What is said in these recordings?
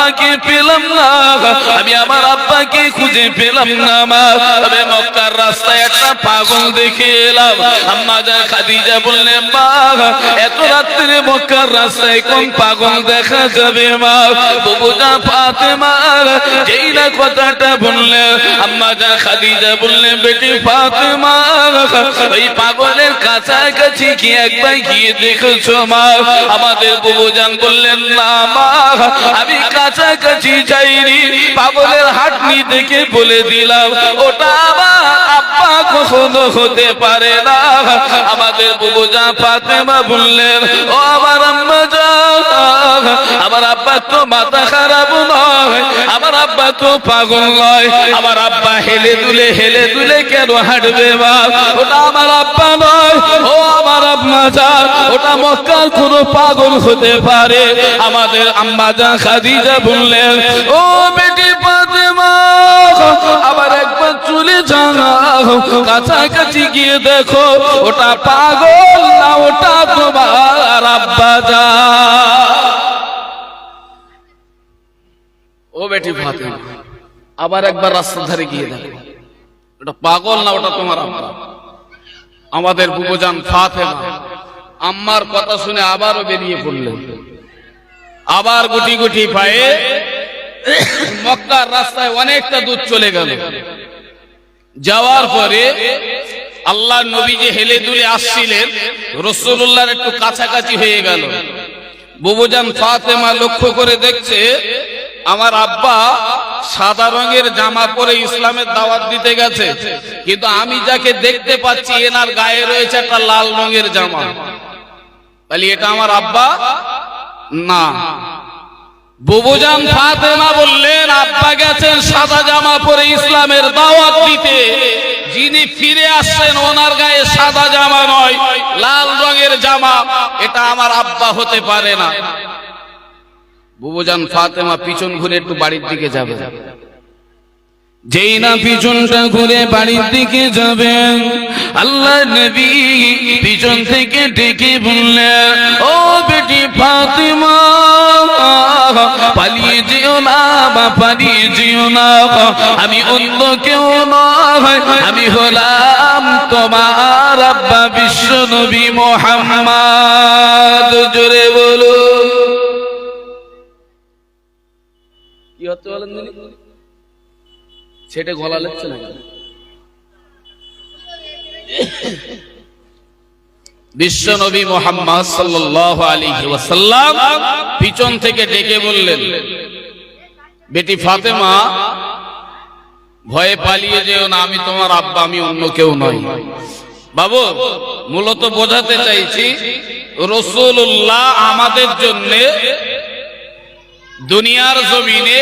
আব্বাকে পেলাম না। আমি আমার আব্বাকে খুঁজে পেলাম না, মা। তবে মক্কার রাস্তায় একটা পাগল দেখে এলাম। আম্মা যা খাদিজা বললেন, মা, এত রাত্রে মক্কার রাস্তায় কোন পাগল দেখা যাবে, মা? বুবুজা ফাতেমা, যেই না কথাটা বললে, আম্মা যা খাদিজা বললেন, বেটি ফাতেমা ওই পাগলের কাছাকাছি কি একবার গিয়ে দেখেছ মা আমাদের বুবুজান বললেন, না মা, আমি কাছাকাছি যাইনি। পাগলের হাটনি দেখে বলে দিলাম, ওটা আমার আব্বা কখনো হতে পারে না। আমাদের বুবুজা ফাতেমা বললেন, ও আমার আম্মা যান আমার আব্বা তো মাথা খারাপ নয়। আমার তো পাগল নয় আমার আব্বা হেলে দুলে হেলে দুলে কেন হাঁটবে মা? ওটা আমার আব্বা নয়, ও আমার আম্মা যান ওটা মক্কার কোন পাগল হতে পারে। আমাদের আম্মা যান খাদিজা বললেন, ও বেটি ফাতেমা, আবার একবার চলে যাও। কাছাকাছি গিয়ে দেখো, ওটা পাগল না, ওটা তোমার আব্বা যান ও বেটি ফাতেমা। আবার একবার রাস্তার ধারে গিয়ে দেখো। ওটা পাগল না ওটা তোমার আব্বা? আমাদের বুবুজান ফাতেমা। আম্মার কথা শুনে আবারও বেরিয়ে পড়লেন। আবার গুটি গুটি পায়ে মক্কার রাস্তায় অনেকটা দূর চলে গেল। যাওয়ার পরে আল্লাহ নবী যে হেলে দুলে আসছিলেন রসুল্লাহর একটু কাছাকাছি হয়ে গেল। বুবুজান ফাতেমা লক্ষ্য করে দেখছে আমার আব্বা সাদা রঙের জামা পরে ইসলামের দাওয়াত দিতে গেছে। কিন্তু আমি যাকে দেখতে পাচ্ছি, এনার গায়ে রয়েছে একটা লাল রঙের জামা। তাহলে এটা আমার আব্বা? না। বললেন, আব্বা গেছেন সাদা জামা পরে ইসলামের দাওয়াত দিতে। যিনি ফিরে আসছেন, ওনার গায়ে সাদা জামা নয়, লাল রঙের জামা। এটা আমার আব্বা হতে পারে না। বুবুজান ফাতেমা পিছন ঘুরে একটু বাড়ির দিকে যাবে। যেই না পিছনটা ঘুরে বাড়ির দিকে যাবেন আল্লাহ নবী পিছন থেকে ডেকে বললেন ও বেটি ফাতিমা, পালিয়ে যেও না বা পালিয়ে যেও না, আমি অন্য কেউ নয়, আমি হলাম তোমার আব্বা বিশ্ব নবী মোহাম্মদ। জোরে বলো। কি হতে বলেন দিদি? ছেটে গলা লেগছে না কেন? বিশ্ব নবী মোহাম্মদ সাল্লাল্লাহু আলাইহি ওয়াসাল্লাম পিছন থেকে ডেকে বললেন, বেটি ফাতেমা, ভয়ে পালিয়ে যেও না, আমি তোমার আব্বা, আমি অন্য কেউ নই বাবু, মূলত বোঝাতে চাইছি রসুল্লাহ আমাদের জন্য দুনিয়ার জমিনে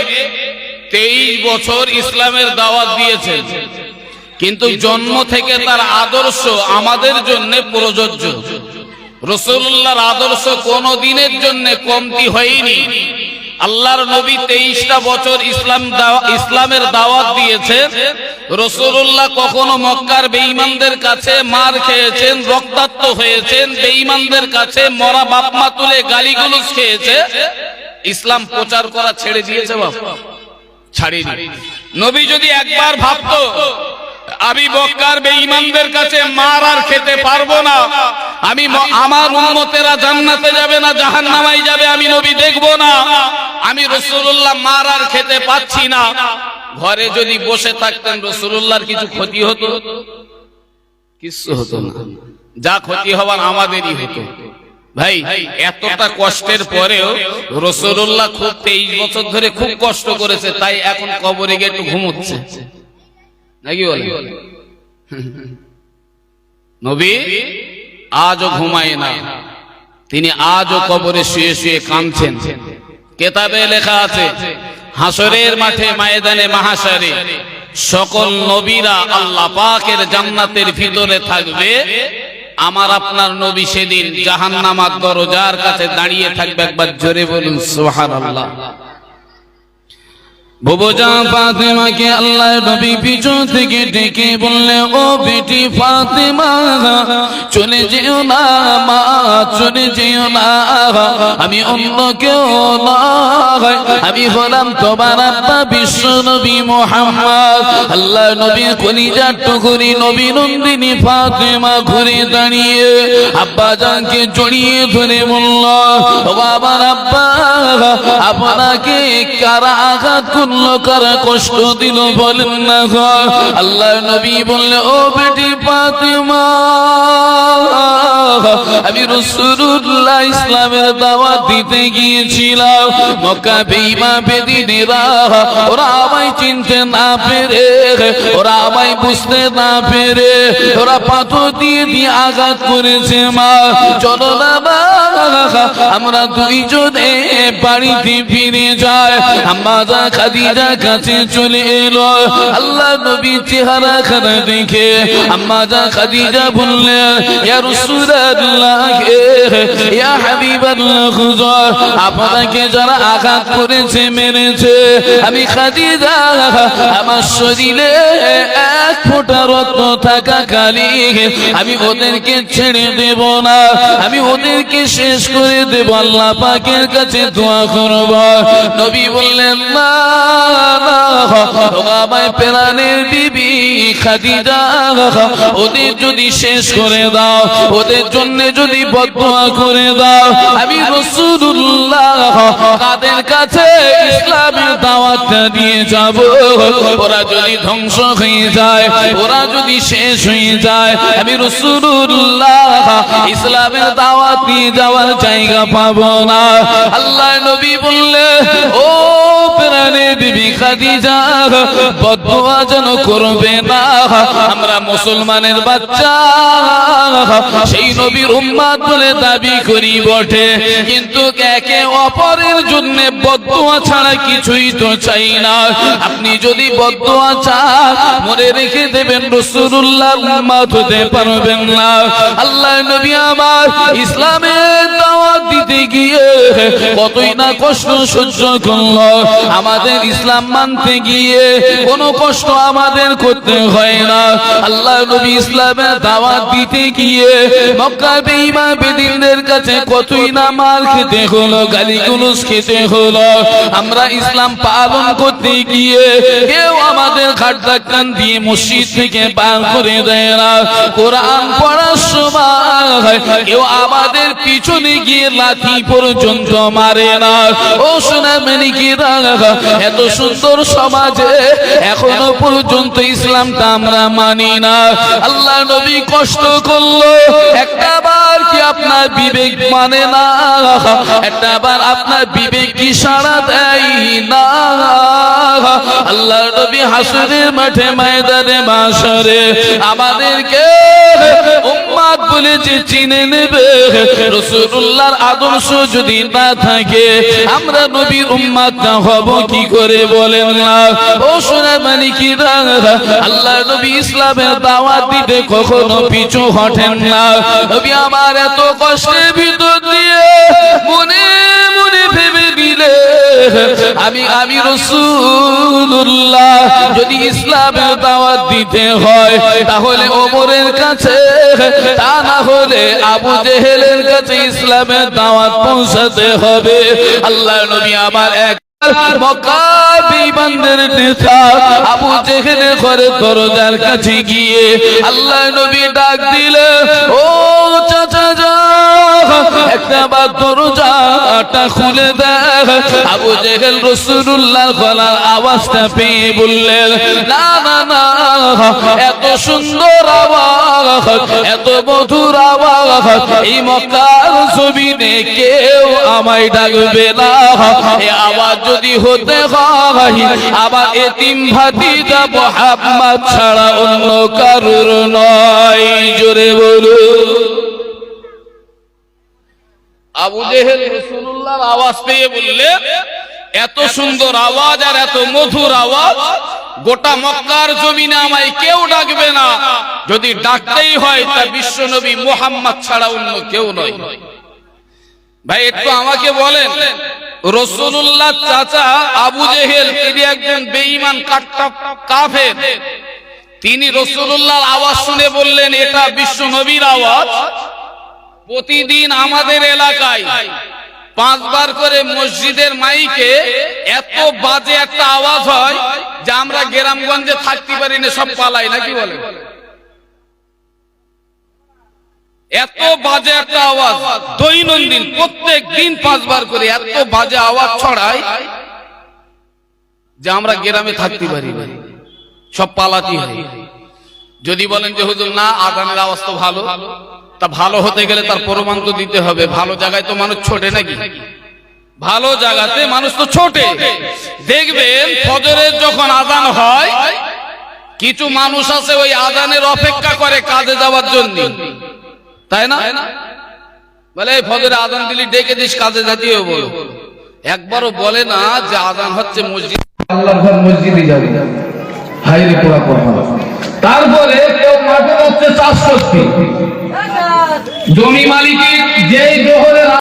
তেইশ বছর ইসলামের দাওয়াত দিয়েছেন। কিন্তু জন্ম থেকে তার আদর্শ আমাদের জন্য প্রযোজ্য। রসুল্লাহর আদর্শ কোন দিনের জন্য কমতি হয়নি। আল্লাহর নবী তেইশটা বছর ইসলাম ইসলামের দাওয়াত দিয়েছে রসুল্লাহ কখনো মক্কার বেঈমানদের কাছে মার খেয়েছেন, রক্তাক্ত হয়েছেন, বেঈমানদের কাছে মরা বাপমা তুলে গালিগুলোজ খেয়েছে। ইসলাম প্রচার করা ছেড়ে দিয়েছে নবী যদি একবার ভাবতো, আমি মক্কার বেঈমানদের কাছে মার আর খেতে পারব না। আমি আমার উম্মতেরা জান্নাতে যাবে না জাহান্নামাই যাবে, আমি নবী দেখব না। আমি রসুল্লাহ মার আর খেতে পাচ্ছি না। ঘরে যদি বসে থাকতেন রসুল্লাহর কিছু ক্ষতি হতো? কিছু হতো না। যা ক্ষতি হওয়ার আমাদেরই হতো। ভাই, এতটা কষ্টের পরেও রসুল্লাহ খুব তেইশ বছর ধরে খুব কষ্ট করেছে, তাই এখন কবরে গিয়ে একটু ঘুমোচ্ছে। নাকি বলে? নবী, আজও ঘুমায় না। তিনি আজও কবরে শুয়ে শুয়ে কাঁদছেন। কেতাবে লেখা আছে হাসরের মাঠে ময়দানে মাহাসারে সকল নবীরা আল্লাহ পাকের জান্নাতের ভিতরে থাকবে আমার আপনার নবী সেদিন জাহান্নামার দরজার কাছে দাঁড়িয়ে থাকবে একবার জোরে বলুন সুবহানাল্লাহ। আল্লাহ নবী থেকে বললে আমি অন্য কেউ আমি হলাম তোমার বিশ্ব নবী মোহাম্মদ। আল্লাহ নবী কলিজার টুকুরি নবী নন্দিনী ফাতেমা ঘুরে দাঁড়িয়ে আব্বা জানকে জড়িয়ে ধরে বলল বাবার আব্বা, আপনাকে কারা আঘাত করল কারা কষ্ট দিল বলেন না আল্লাহ নবী বললে ও বেটি ফাতেমা, আমি রসুল্লাহ ইসলামের দাওয়াত দিতে গিয়েছিলাম। মক্কা বেইমা বেদিনেরা, ওরা আমায় চিনতে না পেরে, ওরা আমায় বুঝতে না পেরে, ওরা পাথর দিয়ে দিয়ে আঘাত করেছে মা। চলো না মা আমরা বাড়িতে ফিরে খাদিজা কাছে চলে এলো। আল্লাহ নবী চেহারা দেখে খাদিজা বললেন আপনাকে যারা আঘাত করেছে, মেরেছে, আমি খাদিজা, আমার শরীরে এক ফোঁটা রত্ন থাকা কালি আমি ওদেরকে ছেড়ে দেব না। আমি ওদেরকে শেষ করে দেব আল্লাহ পাকের কাছে দোয়া করব। নবী বললেন না আমায় প্রাণের বিবি খাদিজা, ওদের যদি শেষ করে দাও, ওদের জন্য যদি বদয়া করে দাও, আমি রসুল্লাহ তাদের কাছে দাওয়াতটা দিয়ে যাব। ওরা যদি ধ্বংস হয়ে যায়, ওরা যদি শেষ হয়ে যায়, আমি রসুল্লাহ ইসলামের দাওয়াত দিয়ে যাওয়ার জায়গা পাবো না। আল্লাহ নবী বললে, ও আমরা মুসলমানের বাচ্চা, সেই নবীর উম্মাদ বলে দাবি করি বটে। কিন্তু একে জন্য বদুয়া ছাড়া কিছুই তো চাই না। আপনি যদি বদুয়া চান, মনে রেখে দেবেন রসুল্লাহ উম্মাদ হতে পারবেন না। আল্লাহ নবী আমার ইসলামের দাওয়াত দিতে গিয়ে কতই না কষ্ট সহ্য করল। আমাদের ইসলাম মানতে গিয়ে কোনো কষ্ট আমাদের করতে হয় না। আল্লাহ নবী ইসলামের দাওয়াত দিতে গিয়ে মক্কা বেঈমা বেদিনদের কাছে কতই না মার খেতে হলো গালিগুলোস খেতে হলো। আমরা ইসলাম পালন করতে গিয়ে কেউ আমাদের ঘাট ধাক্কান দিয়ে মসজিদ থেকে বার করে দেয় না। কোরআন পড়ার সময় কেউ আমাদের পিছনে গিয়ে লাঠি পর্যন্ত মারে না। ও শোনা মেনিকিরা এত সুন্দর সমাজে এখনও পর্যন্ত ইসলামটা আমরা মানি না। আল্লাহ নবী কষ্ট করল। একটা বার কি আপনার বিবেক মানে না? একটা বার আপনার বিবেক কি সাড়া দেয় না? আল্লাহ নবী হাসুরের মাঠে ময়দানে মাসরে আমাদেরকে উম্মাদ বলে যে চিনে নেবে, রসুল্লাহর আদর্শ যদি না থাকে, আমরা নবীর উম্মাদ না হব, কি করে বলেন না? ও সোনা মানিকিরা আল্লাহ নবী ইসলামের দাওয়াত দিতে কখনো পিছু হটেন না। নবী আমার এত কষ্টের ভিতর দিয়ে মনে মনে ভেবে দিলে আমি আমি রসুল্লাহ যদি ইসলামের দাওয়াত দিতে হয়, তাহলে ওমরের কাছে, তা না হলে আবু জেহেলের কাছে ইসলামের দাওয়াত পৌঁছাতে হবে। আল্লাহ নবী আমার এক আবু ঘরে দরজার কাছে গিয়ে আল্লাহ নবী ডাক দিলে, ও দরজাটা খুলে দেখ। আবু জেহেল রসুল্লাহ গলার আওয়াজটা পেয়ে বললেন, না না না, এত সুন্দর আওয়াজ, এত মধুর আওয়াজ, এই মক্কার জমিনে কেউ আমায় ডাকবে না। এ আওয়াজ যদি হতে হয় আবার এতিম ভাতি যাব হাম্মাদ ছাড়া অন্য কারুর নয়। জোরে বলুন। আবু জেহেল রসুল্লাহর আওয়াজ পেয়ে বললে এত সুন্দর আওয়াজ আর এত মধুর আওয়াজ গোটা মক্কার জমিনে আমায় কেউ ডাকবে না। যদি ডাকতেই হয় তা বিশ্ব নবী মোহাম্মদ ছাড়া অন্য কেউ নয়। ভাই একটু আমাকে বলেন রসুল্লাহ চাচা আবু জেহেল তিনি একজন বেঈমান কাট্টা কাফের। তিনি রসুল্লাহর আওয়াজ শুনে বললেন এটা বিশ্ব নবীর আওয়াজ। প্রতিদিন আমাদের এলাকায় পাঁচবার করে মসজিদের মাইকে এত বাজে একটা আওয়াজ হয় যে আমরা গ্রামগঞ্জে থাকতে পারি না, সব পালাই, নাকি বলে? এত বাজে একটা আওয়াজ, দৈনন্দিন প্রত্যেক দিন পাঁচবার করে এত বাজে আওয়াজ ছড়ায় যে আমরা গ্রামে থাকতে পারি না, সব পালাতি হয়। যদি বলেন যে, হুজুর, না আদানের আওয়াজ তো ভালো। তা ভালো হতে গেলে তার প্রমাণ তো দিতে হবে। ভালো জায়গায় তো মানুষ ছোটে নাকি? ভালো জায়গাতে মানুষ তো ছোটে। দেখবেন ফজরের যখন আদান হয়, কিছু মানুষ আছে ওই আদানের অপেক্ষা করে কাজে যাওয়ার জন্য। তাই না? বলে, এই ফজরে আদান দিলি, ডেকে দিস, কাজে জাতীয় বলো। একবারও বলে না যে আদান হচ্ছে মসজিদ। আল্লাহর ঘর মসজিদে যাবে। হাইরে পোড়া পড়া তারপরে কেউ মাঠে যাচ্ছে চাষ করতে জমি মালিকের যেই জোহরের